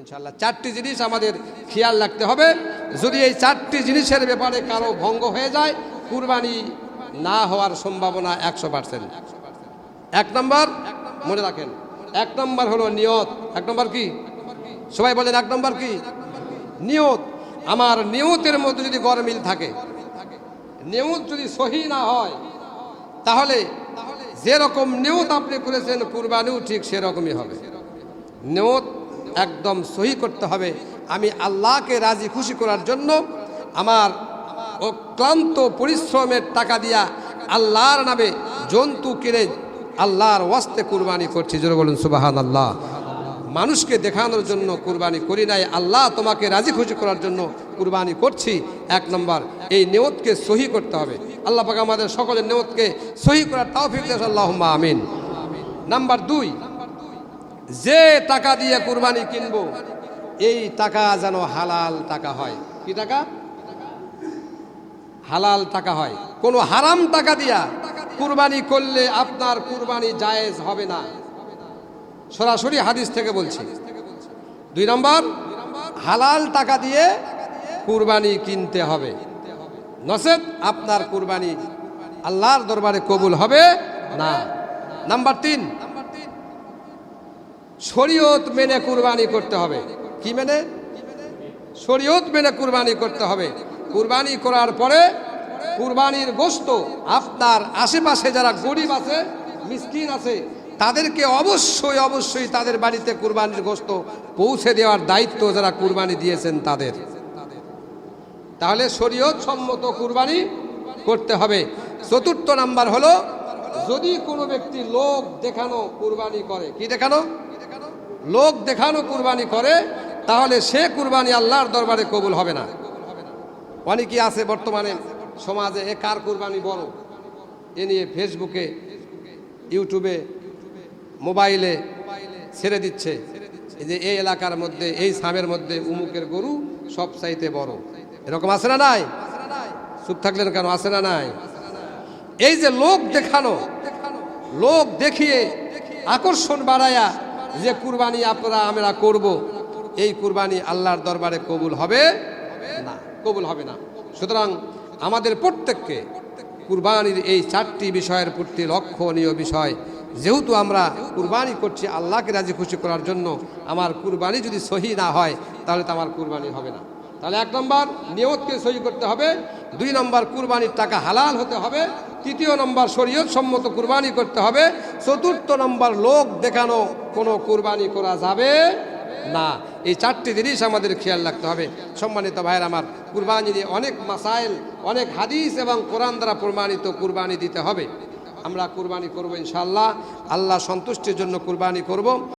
ইনশাল্লাহ চারটি জিনিস আমাদের খেয়াল রাখতে হবে। যদি এই চারটি জিনিসের ব্যাপারে কারও ভঙ্গ হয়ে যায়, কুরবানি না হওয়ার সম্ভাবনা একশো পার্সেন্ট। এক নম্বর, মনে রাখেন, এক নম্বর হলো নিয়ত। এক নম্বর কি? সবাই বলেন এক নম্বর কি? নিয়ত। আমার নিয়তের মধ্যে যদি গরমিল থাকে, নিয়ত যদি সহি না হয়, তাহলে যেরকম নিয়ত আপনি করেছেন, কুরবানিও ঠিক সেরকমই হবে। নিয়ত একদম সহি করতে হবে। আমি আল্লাহকে রাজি খুশি করার জন্য আমার অক্লান্ত পরিশ্রমের টাকা দিয়া আল্লাহর নামে জন্তু কিনে আল্লাহর ওয়াস্তে কুরবানি করছি। জোরে বলুন সুবাহান আল্লাহ মানুষকে দেখানোর জন্য কুরবানি করি নাই। আল্লাহ তোমাকে রাজি খুশি করার জন্য কুরবানি করছি। এক নম্বর, এই নিয়তকে সহি করতে হবে। আল্লাহ পাক আমাদের সকলের নিয়তকে সহি করার তাও ফিরতে আল্লাহ আমিন। নাম্বার দুই যে টাকা দিয়ে কুরবানি কিনবো, এই টাকা যেন হালাল টাকা হয়। কি টাকা? হালাল টাকা হয়। কোনো হারাম টাকা দিয়া কুরবানি করলে আপনার কুরবানি জায়েজ হবে না। সরাসরি হাদিস থেকে বলছি। দুই নম্বর, হালাল টাকা দিয়ে কুরবানি কিনতে হবে। নসেদ, আপনার কুরবানি আল্লাহর দরবারে কবুল হবে না। নাম্বার তিন শরীয়ত মেনে কুরবানি করতে হবে। কি মেনে? শরীয়ত মেনে কুরবানি করতে হবে। কুরবানি করার পরে কুরবানির গোস্ত আপনার আশেপাশে যারা গরিব আছে, মিসকিন আছে, তাদেরকে অবশ্যই অবশ্যই তাদের বাড়িতে কুরবানির গোস্ত পৌঁছে দেওয়ার দায়িত্ব যারা কুরবানি দিয়েছেন তাদের। তাহলে শরীয়ত সম্মত কুরবানি করতে হবে। চতুর্থ নাম্বার হলো, যদি কোনো ব্যক্তি লোক দেখানো কুরবানি করে, কি দেখানো? লোক দেখানো কুরবানি করে, তাহলে সে কুরবানি আল্লাহর দরবারে কবুল হবে না। অনেকেই আছে বর্তমানে সমাজে, এ কার কুরবানি বড়? এ নিয়ে ফেসবুকে, ইউটিউবে, মোবাইলে ছেড়ে দিচ্ছে। যে এই এলাকার মধ্যে, এই সামের মধ্যে উমুকের গরু সব চাইতে বড়। এরকম আছে না নাই? চুপ থাকলেন কেন? আছে না নাই? এই যে লোক দেখানো, লোক দেখিয়ে আকর্ষণ বাড়ায়া যে কুরবানি আপনারা আমরা করব, এই কুরবানি আল্লাহর দরবারে কবুল হবে না, কবুল হবে না। সুতরাং আমাদের প্রত্যেককে কুরবানির এই চারটি বিষয়ের প্রতি লক্ষণীয় বিষয়, যেহেতু আমরা কুরবানি করছি আল্লাহকে রাজি খুশি করার জন্য, আমার কুরবানি যদি সহি না হয়, তাহলে তো আমার কুরবানি হবে না। তাহলে এক নম্বর, নিয়তকে সহি করতে হবে। দুই নম্বর, কুরবানির টাকা হালাল হতে হবে। তৃতীয় নম্বর শরীয়ত সম্মত কুরবানি করতে হবে। চতুর্থ নম্বর লোক দেখানো কোনো কুরবানি করা যাবে না। এই চারটি জিনিস আমাদের খেয়াল রাখতে হবে। সম্মানিত ভাইয়ের আমার, কুরবানি দিয়ে অনেক মাসাইল, অনেক হাদিস এবং কোরআন দ্বারা প্রমাণিত কুরবানি দিতে হবে। আমরা কুরবানি করব ইনশাল্লাহ আল্লাহ সন্তুষ্টির জন্য কুরবানি করব।